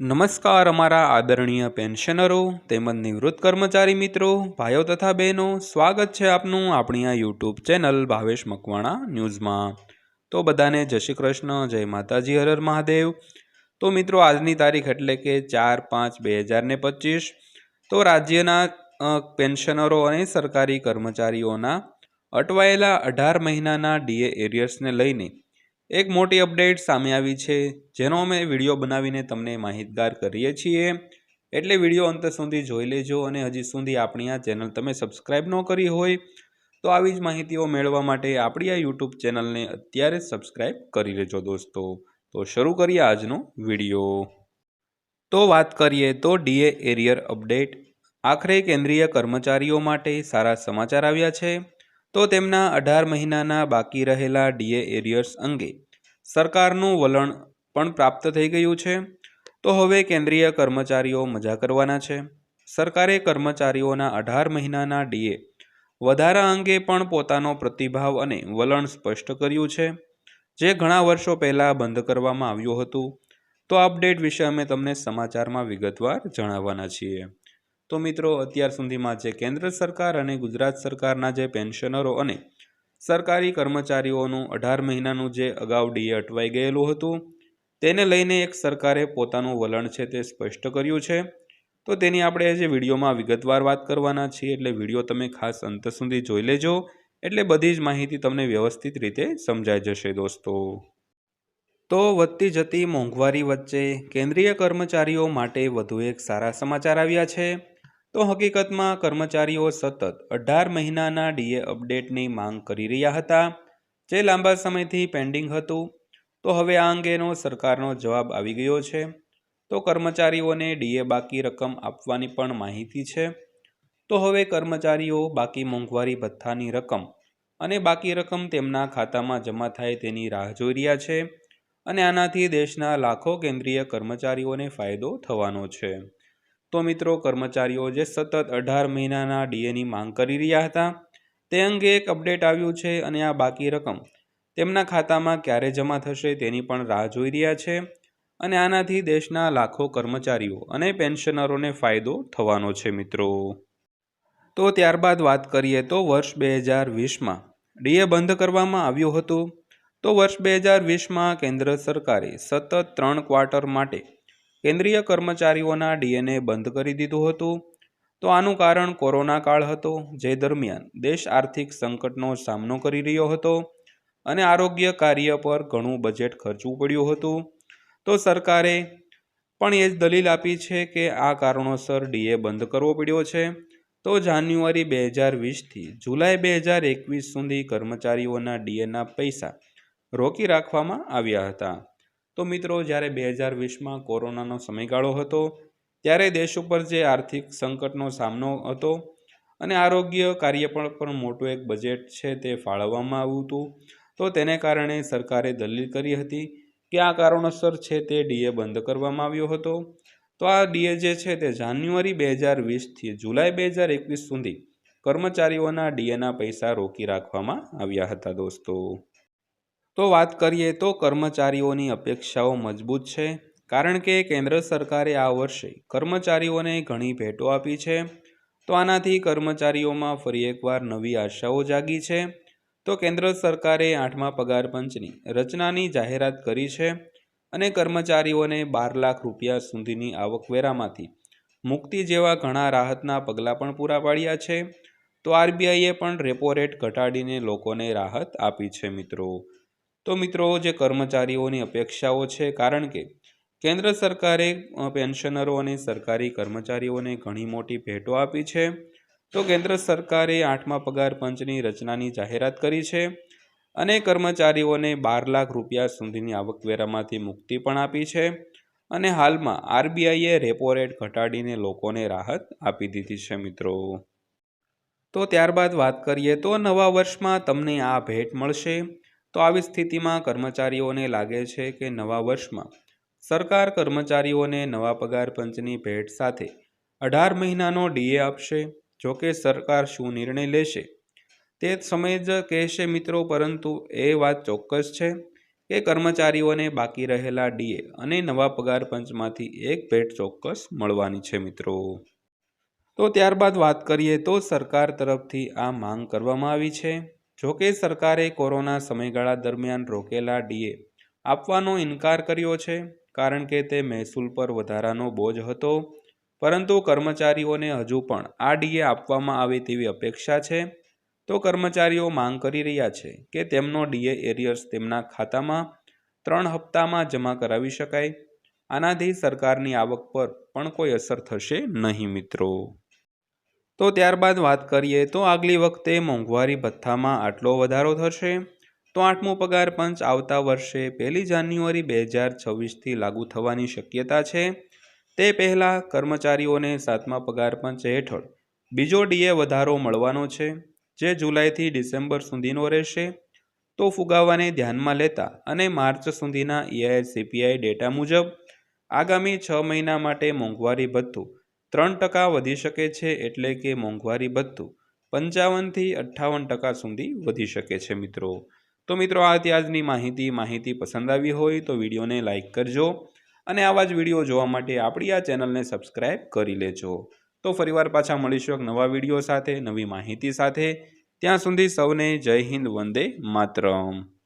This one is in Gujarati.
નમસ્કાર અમારા આદરણીય પેન્શનરો, તેમજ નિવૃત્ત કર્મચારી મિત્રો, ભાઈઓ તથા બહેનો, સ્વાગત છે આપનું આપણી આ યુટ્યુબ ચેનલ ભાવેશ મકવાણા ન્યૂઝમાં. તો બધાને જય શ્રી કૃષ્ણ, જય માતાજી હરર મહાદેવ. તો મિત્રો, આજની તારીખ એટલે કે ચાર પાંચ બે હજાર ને પચીસ. તો રાજ્યના પેન્શનરો અને સરકારી કર્મચારીઓના અટવાયેલા અઢાર મહિનાના ડીએ એરિયર્સને લઈને એક મોટી અપડેટ સામે આવી છે, જેનો અમે વીડિયો બનાવીને તમને માહિતગાર કરીએ છીએ. એટલે વીડિયો અંત સુધી જોઈ લેજો અને હજી સુધી આપણી આ ચેનલ તમે સબસ્ક્રાઈબ ન કરી હોય, તો આવી જ માહિતીઓ મેળવવા માટે આપણી આ યુટ્યુબ ચેનલને અત્યારે સબસ્ક્રાઈબ કરી લેજો દોસ્તો. તો શરૂ કરીએ આજનો વીડિયો. તો વાત કરીએ તો ડીએ એરિયર અપડેટ. આખરે કેન્દ્રીય કર્મચારીઓ માટે સારા સમાચાર આવ્યા છે. તો તેમના અઢાર મહિનાના બાકી રહેલા ડીએ એરિયર્સ અંગે સરકારનું વલણ પણ પ્રાપ્ત થઈ ગયું છે. તો હવે કેન્દ્રીય કર્મચારીઓ મજા કરવાના છે. સરકારે કર્મચારીઓના અઢાર મહિનાના ડીએ વધારા અંગે પણ પોતાનો પ્રતિભાવ અને વલણ સ્પષ્ટ કર્યું છે. જે ઘણા વર્ષો પહેલાં બંધ કરવામાં આવ્યું હતું. તો અપડેટ વિશે અમે તમને સમાચારમાં વિગતવાર જણાવવાના છીએ. તો મિત્રો, અત્યાર સુધીમાં જે કેન્દ્ર સરકાર અને ગુજરાત સરકારના જે પેન્શનરો અને સરકારી કર્મચારીઓનું અઢાર મહિનાનું જે અગાઉ ડીએ અટવાઈ ગયેલું હતું, તેને લઈને એક સરકારે પોતાનું વલણ છે તે સ્પષ્ટ કર્યું છે. તો તેની આપણે આજે વિડીયોમાં વિગતવાર વાત કરવાના છીએ, એટલે વીડિયો તમે ખાસ અંત સુધી જોઈ લેજો, એટલે બધી જ માહિતી તમને વ્યવસ્થિત રીતે સમજાઈ જશે દોસ્તો. તો વધતી જતી મોંઘવારી વચ્ચે કેન્દ્રીય કર્મચારીઓ માટે વધુ એક સારા સમાચાર આવ્યા છે. તો હકીકતમાં કર્મચારીઓ સતત અઢાર મહિનાના ડીએ અપડેટની માંગ કરી રહ્યા હતા. જે લાંબા સમયથી પેન્ડિંગ હતું, તો હવે આ અંગેનો સરકારનો જવાબ આવી ગયો છે. તો કર્મચારીઓને ડીએ બાકી રકમ આપવાની પણ માહિતી છે. તો હવે કર્મચારીઓ બાકી મોંઘવારી ભથ્થાની રકમ અને બાકી રકમ તેમના ખાતામાં જમા થાય તેની રાહ જોઈ રહ્યા છે અને આનાથી દેશના લાખો કેન્દ્રીય કર્મચારીઓને ફાયદો થવાનો છે. તો મિત્રો કર્મચારીઓ જે સતત અઢાર મહિનાના ડીએની માંગ કરી રહ્યા હતા, તે અંગે એક અપડેટ આવ્યું છે અને આ બાકી રકમ તેમના ખાતામાં ક્યારે જમા થશે તેની પણ રાહ જોઈ રહ્યા છે અને આનાથી દેશના લાખો કર્મચારીઓ અને પેન્શનરોને ફાયદો થવાનો છે મિત્રો. તો ત્યારબાદ વાત કરીએ તો વર્ષ બે હજાર વીસમાં ડીએ બંધ કરવામાં આવ્યું હતું. તો વર્ષ બે હજાર વીસમાં કેન્દ્ર સરકારે સતત ત્રણ ક્વાર્ટર માટે કેન્દ્રીય કર્મચારીઓના ડીએનએ બંધ કરી દીધું હતું. તો આનું કારણ કોરોના કાળ હતો, જે દરમિયાન દેશ આર્થિક સંકટનો સામનો કરી રહ્યો હતો અને આરોગ્ય કાર્ય પર ઘણું બજેટ ખર્ચવું પડ્યું હતું. તો સરકારે પણ એ જ દલીલ આપી છે કે આ કારણોસર ડીએ બંધ કરવો પડ્યો છે. તો જાન્યુઆરી બે હજાર વીસથી જુલાઈ બે હજાર એકવીસ સુધી કર્મચારીઓના ડીએના પૈસા રોકી રાખવામાં આવ્યા હતા. તો મિત્રો, જ્યારે બે હજાર વીસમાં કોરોનાનો સમયગાળો હતો, ત્યારે દેશ ઉપર જે આર્થિક સંકટનો સામનો હતો અને આરોગ્ય કાર્ય પર પણ મોટું એક બજેટ છે તે ફાળવવામાં આવ્યું હતું, તો તેને કારણે સરકારે દલીલ કરી હતી કે આ કારણોસર છે તે ડીએ બંધ કરવામાં આવ્યો હતો. તો આ ડીએ જે છે તે જાન્યુઆરી બે હજાર વીસથી જુલાઈ બે હજાર એકવીસ સુધી કર્મચારીઓના ડીએના પૈસા રોકી રાખવામાં આવ્યા હતા દોસ્તો. તો વાત કરીએ તો કર્મચારીઓની અપેક્ષાઓ મજબૂત છે, કારણ કે કેન્દ્ર સરકારે આ વર્ષે કર્મચારીઓને ઘણી ભેટો આપી છે. તો આનાથી કર્મચારીઓમાં ફરી એકવાર નવી આશાઓ જાગી છે. તો કેન્દ્ર સરકારે આઠમા પગાર પંચની રચનાની જાહેરાત કરી છે અને કર્મચારીઓને બાર લાખ રૂપિયા સુધીની આવકવેરામાંથી મુક્તિ જેવા ઘણા રાહતના પગલાં પણ પૂરા પાડ્યા છે. તો આરબીઆઈએ પણ રેપો રેટ ઘટાડીને લોકોને રાહત આપી છે મિત્રો. તો મિત્રો, જે કર્મચારીઓની અપેક્ષાઓ છે, કારણ કે કેન્દ્ર સરકારે પેન્શનરો અને સરકારી કર્મચારીઓને ઘણી મોટી ભેટો આપી છે. તો કેન્દ્ર સરકારે આઠમા પગાર પંચની રચનાની જાહેરાત કરી છે અને કર્મચારીઓને બાર લાખ રૂપિયા સુધીની આવકવેરામાંથી મુક્તિ પણ આપી છે અને હાલમાં આરબીઆઈએ રેપો રેટ ઘટાડીને લોકોને રાહત આપી દીધી છે મિત્રો. તો ત્યારબાદ વાત કરીએ તો નવા વર્ષમાં તમને આ ભેટ મળશે. તો આવી સ્થિતિમાં કર્મચારીઓને લાગે છે કે નવા વર્ષમાં સરકાર કર્મચારીઓને નવા પગાર પંચની ભેટ સાથે અઢાર મહિનાનો ડીએ આપશે. જોકે સરકાર શું નિર્ણય લેશે તે સમય જ કહેશે મિત્રો, પરંતુ એ વાત ચોક્કસ છે કે કર્મચારીઓને બાકી રહેલા ડીએ અને નવા પગાર પંચમાંથી એક ભેટ ચોક્કસ મળવાની છે મિત્રો. તો ત્યારબાદ વાત કરીએ તો સરકાર તરફથી આ માંગ કરવામાં આવી છે. જોકે સરકારે કોરોના સમયગાળા દરમિયાન રોકેલા ડીએ આપવાનો ઇનકાર કર્યો છે, કારણ કે તે મહેસૂલ પર વધારાનો બોજ હતો. પરંતુ કર્મચારીઓને હજુ પણ આ ડીએ આપવામાં આવે તેવી અપેક્ષા છે. તો કર્મચારીઓ માંગ કરી રહ્યા છે કે તેમનો ડીએ એરિયર્સ તેમના ખાતામાં ત્રણ હપ્તામાં જમા કરાવી શકાય. આનાથી સરકારની આવક પર પણ કોઈ અસર થશે નહીં મિત્રો. તો ત્યારબાદ વાત કરીએ તો આગલી વખતે મોંઘવારી ભથ્થામાં આટલો વધારો થશે. તો આઠમો પગાર પંચ આવતા વર્ષે પહેલી જાન્યુઆરી બે હજાર છવ્વીસથી લાગુ થવાની શક્યતા છે. તે પહેલાં કર્મચારીઓને સાતમા પગાર પંચ હેઠળ બીજો ડીએ વધારો મળવાનો છે, જે જુલાઈથી ડિસેમ્બર સુધીનો રહેશે. તો ફુગાવાને ધ્યાનમાં લેતા અને માર્ચ સુધીના ઈઆઈ સીપીઆઈ ડેટા મુજબ આગામી છ મહિના માટે મોંઘવારી ભથ્થું ત્રણ ટકા વધી શકે છે એટલે કે મોંઘવારી ભથ્થું પંચાવનથી અઠ્ઠાવન ટકા સુધી વધી શકે છે મિત્રો. તો મિત્રો, આ હતી આજની માહિતી. માહિતી પસંદ આવી હોય તો વિડીયોને લાઇક કરજો અને આવા જ વીડિયો જોવા માટે આપણી આ ચેનલને સબસ્ક્રાઈબ કરી લેજો. તો ફરીવાર પાછા મળીશું એક નવા વીડિયો સાથે, નવી માહિતી સાથે. ત્યાં સુધી સૌને જય હિન્દ, વંદે માતરમ.